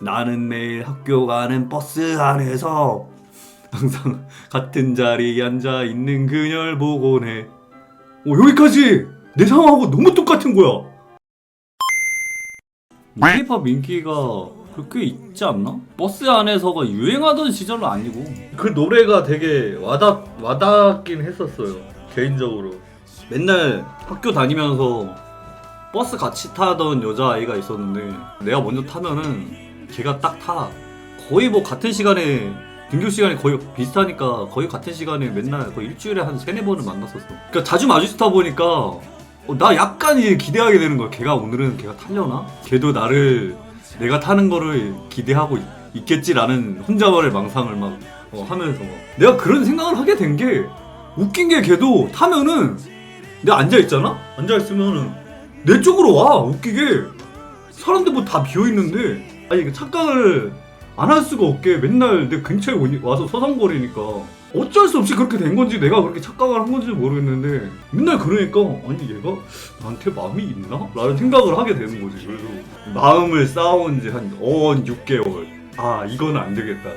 나는 매일 학교 가는 버스 안에서 항상 같은 자리에 앉아 있는 그녀를 보곤 해. 어, 여기까지 내 상황하고 너무 똑같은 거야. K-pop 인기가 그렇게 있지 않나? 버스 안에서가 유행하던 시절은 아니고 그 노래가 되게 와닿 와닿긴 했었어요. 개인적으로. 맨날 학교 다니면서 버스 같이 타던 여자아이가 있었는데 내가 먼저 타면은 걔가 딱 타. 거의 뭐 같은 시간에 등교 시간이 거의 비슷하니까 거의 같은 시간에 맨날 거의 일주일에 한 세네 번을 만났었어. 그러니까 자주 마주치다 보니까 어, 나 약간 이제 기대하게 되는 거야. 걔가 오늘은 걔가 타려나? 걔도 나를 내가 타는 거를 기대하고 있, 있겠지라는 혼자만의 망상을 막 어, 하면서 내가 그런 생각을 하게 된 게 웃긴 게 걔도 타면은 내가 앉아 있잖아? 앉아 있으면은 내 쪽으로 와 웃기게 사람들 뭐 다 비어 있는데 아니 이게 착각을 안 할 수가 없게 맨날 내 근처에 오니- 와서 서성거리니까 어쩔 수 없이 그렇게 된 건지 내가 그렇게 착각을 한 건지 모르겠는데 맨날 그러니까 아니 얘가 나한테 마음이 있나? 라는 생각을 하게 되는 거지 그래서 마음을 쌓아온 지한언 6개월 아 이건 안 되겠다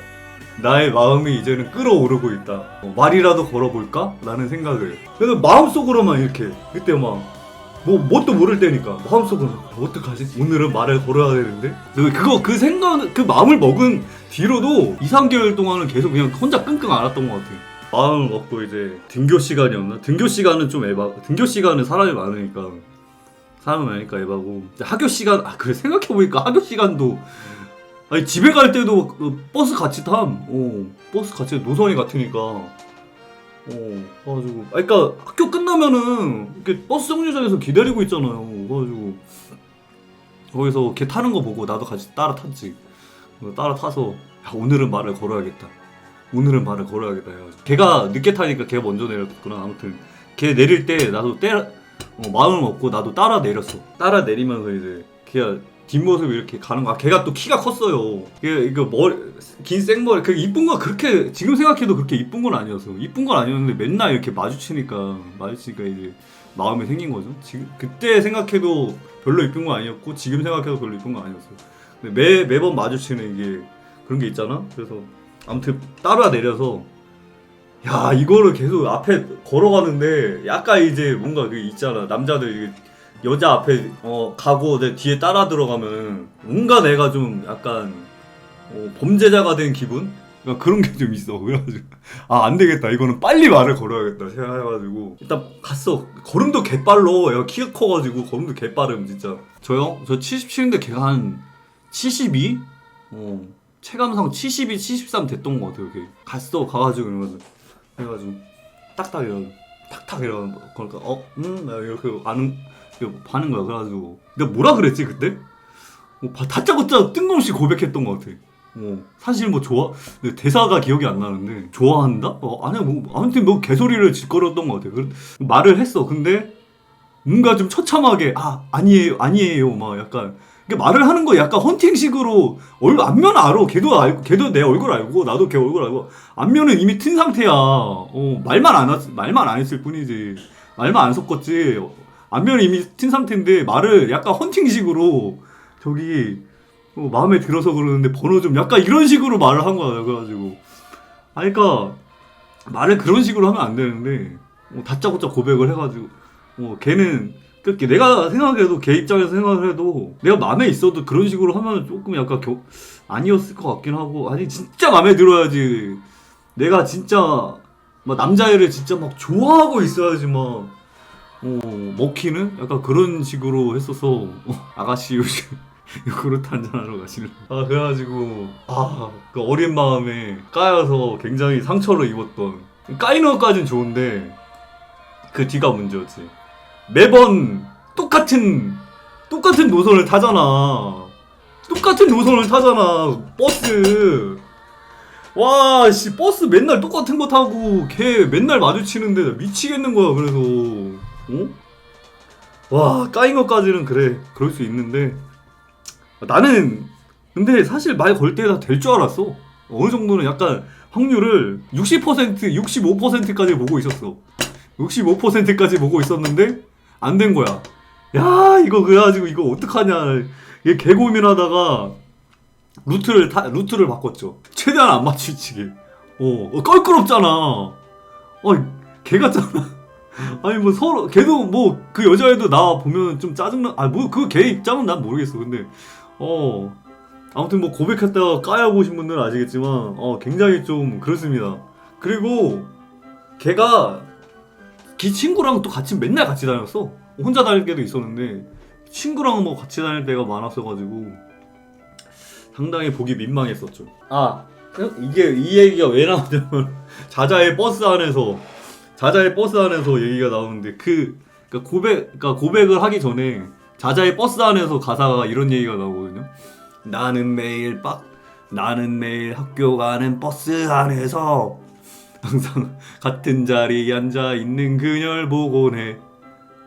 나의 마음이 이제는 끌어오르고 있다. 어, 말이라도 걸어볼까? 라는 생각을. 그래서 마음속으로만 이렇게 그때 막 뭐, 뭣도 모를 때니까 마음속으로 아, 어떡하지? 오늘은 말을 걸어야 되는데? 그- 그거 그 생각 그 마음을 먹은 뒤로도 2, 3개월 동안은 계속 그냥 혼자 끙끙 앓았던 것 같아. 마음을 먹고 이제 등교 시간이었나? 등교 시간은 좀 에바. 등교 시간은 사람이 많으니까 사람이 많으니까 에바고 학교 시간 아 그래 생각해 보니까 학교 시간도 아니 집에 갈 때도 그 버스 같이 탐. 어, 버스 같이 노선이 같으니까. 어, 그래가지고, 아, 그러니까 학교 끝 이렇게 버스 정류장에서 기다리고 있잖아요. 그래가지고 거기서 걔 타는 거 보고 나도 같이 따라 탔지. 어, 따라 타서 야, 오늘은 말을 걸어야겠다. 오늘은 말을 걸어야겠다 해가지고 걔가 늦게 타니까 걔가 먼저 내렸구나. 아무튼 걔 내릴 때 나도 때 어, 마음을 먹고 나도 따라 내렸어. 따라 내리면서 이제 걔가 뒷모습 이렇게 가는 거야. 걔가 또 키가 컸어요. 걔 이거 머리 긴 생머리 그 이쁜 거 그렇게 지금 생각해도 그렇게 이쁜 건 아니었어. 이쁜 건 아니었는데 맨날 이렇게 마주치니까 마주치니까 이제 마음이 생긴 거죠. 지금 그때 생각해도 별로 이쁜 건 아니었고 지금 생각해도 별로 이쁜 건 아니었어. 근데 매 매번 마주치는 이게 그런 게 있잖아. 그래서 아무튼 따라 내려서 야 이거를 계속 앞에 걸어가는데 약간 이제 뭔가 그 있잖아 남자들 이게 여자 앞에 어 가고 내 뒤에 따라 들어가면 뭔가 내가 좀 약간 어, 범죄자가 된 기분? 그러니까 그런 게 좀 있어. 그래가지고 아 안 되겠다. 이거는 빨리 말을 걸어야겠다 생각해가지고 일단 갔어. 걸음도 개빨로. 얘가 키가 커가지고 걸음도 개빠름 진짜. 저요? 저 77인데 걔가 한 72? 어 체감상 72, 73 됐던 것 같아요. 걔 갔어. 가가지고 이러면서 해가지고 딱딱 이러 탁탁 이러 그러니까 어? 음? 나 이렇게 아는 이렇게 하는 거야. 그래가지고 내가 뭐라 그랬지 그때? 뭐 바- 다짜고짜 뜬금없이 고백했던 것 같아. 뭐 사실 뭐 좋아 대사가 기억이 안 나는데 좋아한다? 어 아니야 뭐 아무튼 뭐 개소리를 짓거렸던 것 같아. 그 말을 했어. 근데 뭔가 좀 처참하게 아 아니에요 아니에요 막 약간 그러니까 말을 하는 거 약간 헌팅식으로 얼 안면 알아. 걔도 알고 걔도 내 얼굴 알고 나도 걔 얼굴 알고 안면은 이미 튼 상태야. 어 말만 안 했, 말만 안 했을 뿐이지 말만 안 섞었지. 안면은 이미 튼 상태인데 말을 약간 헌팅식으로 저기 어, 마음에 들어서 그러는데 번호 좀 약간 이런 식으로 말을 한 거야. 그래가지고. 아 그러니까 말을 그런 식으로 하면 안 되는데 어, 다짜고짜 고백을 해가지고 어 걔는 그렇게 내가 생각해도 걔 입장에서 생각을 해도 내가 마음에 있어도 그런 식으로 하면 조금 약간 겨, 아니었을 것 같긴 하고 아니 진짜 마음에 들어야지. 내가 진짜 막 남자애를 진짜 막 좋아하고 있어야지 막 어, 먹히는? 약간 그런 식으로 했어서 어, 아가씨 요즘 요구르트 한잔 하러 가시는 아 그래가지고 아그 어린 마음에 까여서 굉장히 상처를 입었던. 까이는 것까진 좋은데 그 뒤가 문제였지. 매번 똑같은 똑같은 노선을 타잖아. 똑같은 노선을 타잖아 버스. 와, 씨, 버스 맨날 똑같은 거 타고 걔 맨날 마주치는데 나 미치겠는 거야, 그래서. 어? 와, 까인 것까지는 그래. 그럴 수 있는데. 나는, 근데 사실 말 걸때다될줄 알았어. 어느 정도는 약간 확률을 60%, 65%까지 보고 있었어. 65%까지 보고 있었는데, 안 된 거야. 야, 이거 그래가지고 이거 어떡하냐. 얘 개고민하다가, 루트를 타, 루트를 바꿨죠. 최대한 안 맞추치게. 어, 어 껄끄럽잖아. 어, 개 같잖아. 아니 뭐 서로 걔도 뭐 그 여자애도 나 보면 좀 짜증나. 아뭐 그 걔 입장은 난 모르겠어. 근데 어 아무튼 뭐 고백했다가 까야 보신 분들은 아시겠지만 어 굉장히 좀 그렇습니다. 그리고 걔가 기 친구랑 또 같이 맨날 같이 다녔어. 혼자 다닐 때도 있었는데 친구랑 뭐 같이 다닐 때가 많았어가지고 상당히 보기 민망했었죠. 아 이게 이 얘기가 왜 나오냐면 자자의 버스 안에서 자자의 버스 안에서 얘기가 나오는데 그 그러니까 고백 그러니까 고백을 하기 전에 자자의 버스 안에서 가사가 이런 얘기가 나오거든요. 나는 매일 빡 나는 매일 학교 가는 버스 안에서 항상 같은 자리에 앉아 있는 그녀를 보곤 해.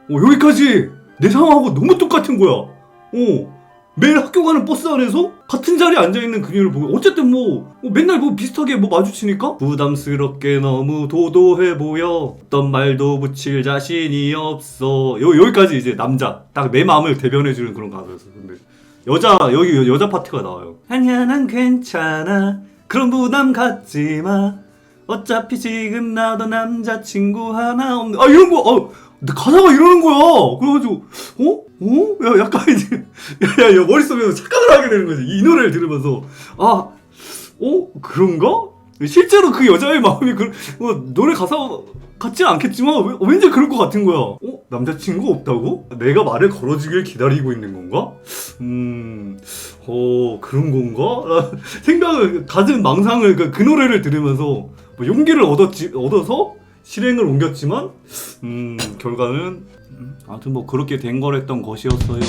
어, 여기까지 내 상황하고 너무 똑같은 거야. 어, 매일 학교 가는 버스 안에서 같은 자리에 앉아 있는 그녀를 보고 어쨌든 뭐, 뭐 맨날 뭐 비슷하게 뭐 마주치니까 부담스럽게 너무 도도해 보여. 어떤 말도 붙일 자신이 없어. 요 여기까지 이제 남자 딱 내 마음을 대변해 주는 그런 가사였어. 근데 여자 여기 여- 여자 파트가 나와요. 아니야 난 괜찮아. 그런 부담 갖지 마. 어차피 지금 나도 남자친구 하나 없는 아 이런 거 어, 근데 가사가 이러는 거야 그래가지고 어? 어? 야 약간 이제 야야 야, 머릿속에서 착각을 하게 되는 거지 이 노래를 들으면서 아 어? 그런가? 실제로 그 여자의 마음이 그 어, 노래 가사 같진 않겠지만 왜- 왠지 그럴 것 같은 거야 어? 남자친구 없다고? 내가 말을 걸어주길 기다리고 있는 건가? 음... 어... 그런 건가? 생각을 가진 망상을 그, 그 노래를 들으면서 뭐 용기를 얻었지 얻어서 실행을 옮겼지만 음 결과는 음, 아무튼 뭐 그렇게 된 거랬던 것이었어요.